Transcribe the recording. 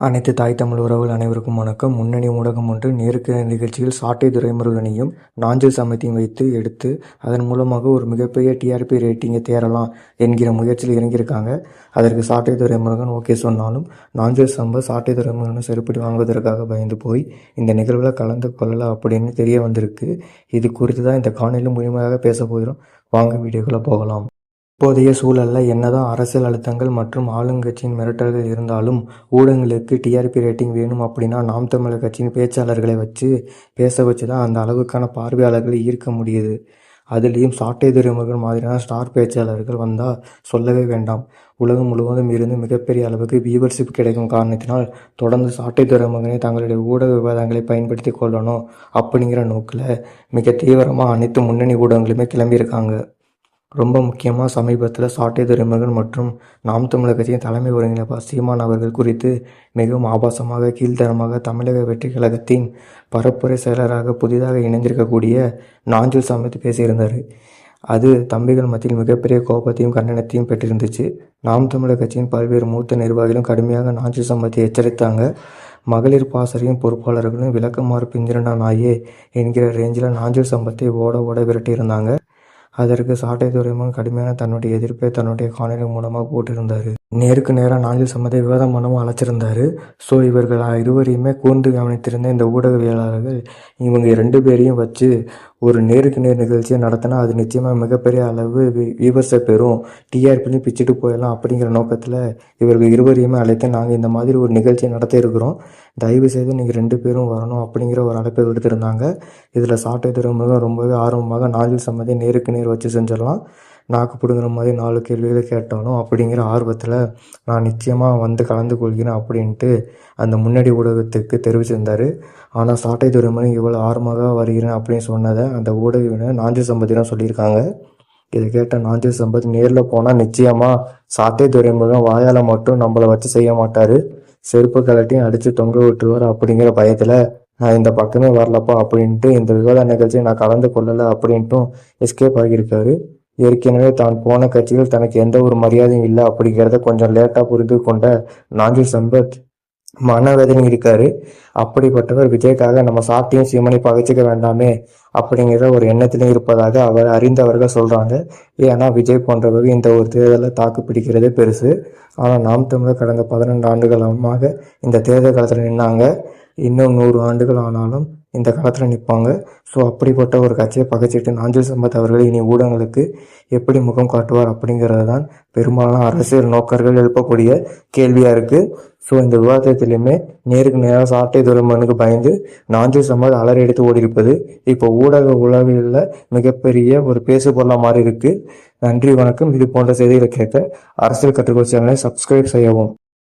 அனைத்து தாய் தமிழ் உறவுகள் அனைவருக்கும் வணக்கம். முன்னணி ஊடகம் ஒன்று நேருக்கு நிகழ்ச்சியில் சாட்டை துரைமுருகனையும் நாஞ்சில் சமயத்தையும் வைத்து எடுத்து அதன் மூலமாக ஒரு மிகப்பெரிய டிஆர்பி ரேட்டிங்கை தேரலாம் என்கிற முயற்சியில் இறங்கியிருக்காங்க. அதற்கு சாட்டை துரைமுருகன் ஓகே சொன்னாலும் நாஞ்சில் சம்ப சாட்டை துரைமுருகனை செருப்படி வாங்குவதற்காக பயந்து போய் இந்த நிகழ்வில் கலந்து கொள்ளலை அப்படின்னு தெரிய வந்திருக்கு. இது குறித்து தான் இந்த காணொலியில் முழுமையாக பேச போகிறோம். வாங்க வீடியோக்குள்ளே போகலாம். இப்போதைய சூழலில் என்னதான் அரசியல் அழுத்தங்கள் மற்றும் ஆளுங்கட்சியின் மிரட்டல்கள் இருந்தாலும் ஊடகங்களுக்கு டிஆர்பி ரேட்டிங் வேணும் அப்படின்னா நாம் தமிழர் கட்சியின் பேச்சாளர்களை வச்சு பேச வச்சு தான் அந்த அளவுக்கான பார்வையாளர்களை ஈர்க்க முடியுது. அதுலேயும் சாட்டை துறைமுகன் மாதிரியான ஸ்டார் பேச்சாளர்கள் வந்தால் சொல்லவே வேண்டாம். உலகம் முழுவதும் இருந்து மிகப்பெரிய அளவுக்கு வியூவர்ஷிப் கிடைக்கும் காரணத்தினால் தொடர்ந்து சாட்டை துறைமுகனை தங்களுடைய ஊடக விவாதங்களை பயன்படுத்தி கொள்ளணும் அப்படிங்கிற நோக்கில் மிக தீவிரமாக அனைத்து முன்னணி ஊடகங்களுமே கிளம்பியிருக்காங்க. ரொம்ப முக்கியமாக சமீபத்தில் சாட்டை துறைமுருகன் மற்றும் நாம் தமிழர் கட்சியின் தலைமை ஒருங்கிணைப்பாளர் சீமான் அவர்கள் குறித்து மிகவும் ஆபாசமாக கீழ்த்தரமாக தமிழக வெற்றி கழகத்தின் பரப்புரை செயலராக புதிதாக இணைந்திருக்கக்கூடிய நாஞ்சில் சமைத்து பேசியிருந்தார். அது தம்பிகள் மத்தியில் மிகப்பெரிய கோபத்தையும் கண்டனத்தையும் பெற்றிருந்துச்சு. நாம் தமிழர் கட்சியின் பல்வேறு மூத்த நிர்வாகிகளும் கடுமையாக நாஞ்சில் சம்பத்தை எச்சரித்தாங்க. மகளிர் பாசறையும் பொறுப்பாளர்களும் விளக்கமாறு பிஞ்சிரண்டா நாயே என்கிற ரேஞ்சில் நாஞ்சில் சம்பத்தை ஓட ஓட விரட்டியிருந்தாங்க. அதற்கு சாட்டை துறைமுகம் கடுமையான தன்னுடைய எதிர்ப்பை தன்னுடைய காணொளி மூலமாக போட்டிருந்தார். நேருக்கு நேராக நாஞ்சில் சம்பத்தை விவாதம் பண்ணவும் அழைச்சிருந்தாரு. ஸோ இவர்கள் இருவரையுமே கூர்ந்து கவனித்திருந்த இந்த ஊடகவியலாளர்கள் இவங்க ரெண்டு பேரையும் வச்சு ஒரு நேருக்கு நேர் நிகழ்ச்சியை நடத்தினா அது நிச்சயமாக மிகப்பெரிய அளவு வியூவர்ஸை பெறும். டிஆர்பிலையும் பிச்சுட்டு போயிடலாம் அப்படிங்கிற நோக்கத்தில் இவர்கள் இருவரையுமே அழைத்து நாங்கள் இந்த மாதிரி ஒரு நிகழ்ச்சியை நடத்த இருக்கிறோம். தயவு செய்து நீங்கள் ரெண்டு பேரும் வரணும் அப்படிங்கிற ஒரு அழைப்பை விடுத்திருந்தாங்க. இதில் சாட்டை திரும்பவும் ரொம்பவே ஆர்வமாக நாஞ்சில் சம்மதியை நேருக்கு நேர் வச்சு செஞ்சிடலாம். நாக்கு பிடுங்குற மாதிரி நாலு கேள்விகளை கேட்டாலும் அப்படிங்கிற ஆர்வத்தில் நான் நிச்சயமாக வந்து கலந்து கொள்கிறேன் அப்படின்ட்டு அந்த முன்னாடி ஊடகத்துக்கு தெரிவிச்சிருந்தார். ஆனால் சாட்டை துறைமணி இவ்வளோ ஆர்வமாக வருகிறேன் அப்படின்னு சொன்னதை அந்த ஊடகவினர் நாஞ்சு சம்பதி தான் சொல்லியிருக்காங்க. இதை கேட்ட நாஞ்சு சம்பத் நேரில் போனால் நிச்சயமாக சாட்டை துறைமுகம் வாயால் மட்டும் நம்மளை வச்சு செய்ய மாட்டார். செருப்பு கலட்டியும் அடித்து தொங்க விட்டுருவார் அப்படிங்கிற பயத்தில் நான் இந்த பக்கமே வரலப்பா அப்படின்ட்டு இந்த விவாத நிகழ்ச்சியை நான் கலந்து கொள்ளலை அப்படின்ட்டும் எஸ்கேப் ஆகியிருக்காரு. ஏற்கனவே தான் போன கட்சியில் தனக்கு எந்த ஒரு மரியாதையும் இல்லை அப்படிங்கிறத கொஞ்சம் லேட்டாக புரிந்து கொண்ட நாஞ்சில் சம்பத் மனவேதனை இருக்காரு. அப்படிப்பட்டவர் விஜய்க்காக நம்ம சாப்பிட்டையும் சீமனை பகைச்சிக்க வேண்டாமே அப்படிங்கிற ஒரு எண்ணத்திலும் இருப்பதாக அவர் அறிந்தவர்கள் சொல்றாங்க. ஏன்னா விஜய் போன்றவர்கள் இந்த ஒரு தேர்தலை தாக்கு பிடிக்கிறதே பெருசு. ஆனால் நாம் தமிழர் கடந்த பதினெண்டு ஆண்டுகளமாக இந்த தேர்தல் காலத்தில் நின்னாங்க. இன்னும் நூறு ஆண்டுகள் ஆனாலும் இந்த காலத்தில் நிற்பாங்க ஸோ அப்படிப்பட்ட ஒரு கட்சியை பகைச்சிட்டு நாஞ்சில் சம்பத் அவர்கள் இனி ஊடகங்களுக்கு எப்படி முகம் காட்டுவார் அப்படிங்கிறது தான் பெரும்பாலான அரசியல் நோக்கர்கள் எழுப்பக்கூடிய கேள்வியாக இருக்குது ஸோ இந்த விவாதத்திலையுமே நேருக்கு நேராக சாட்டை துறைமுகனுக்கு பயந்து நாஞ்சில் சம்பத் அலறி எடுத்து ஓடி இருப்பது இப்போ ஊடக உலகில் மிகப்பெரிய ஒரு பேசு பொருளாக மாறி இருக்குது நன்றி வணக்கம். இது போன்ற செய்திகளை கேட்க அரசியல் கற்றுக்கொள் சேனலை சப்ஸ்கிரைப் செய்யவும்.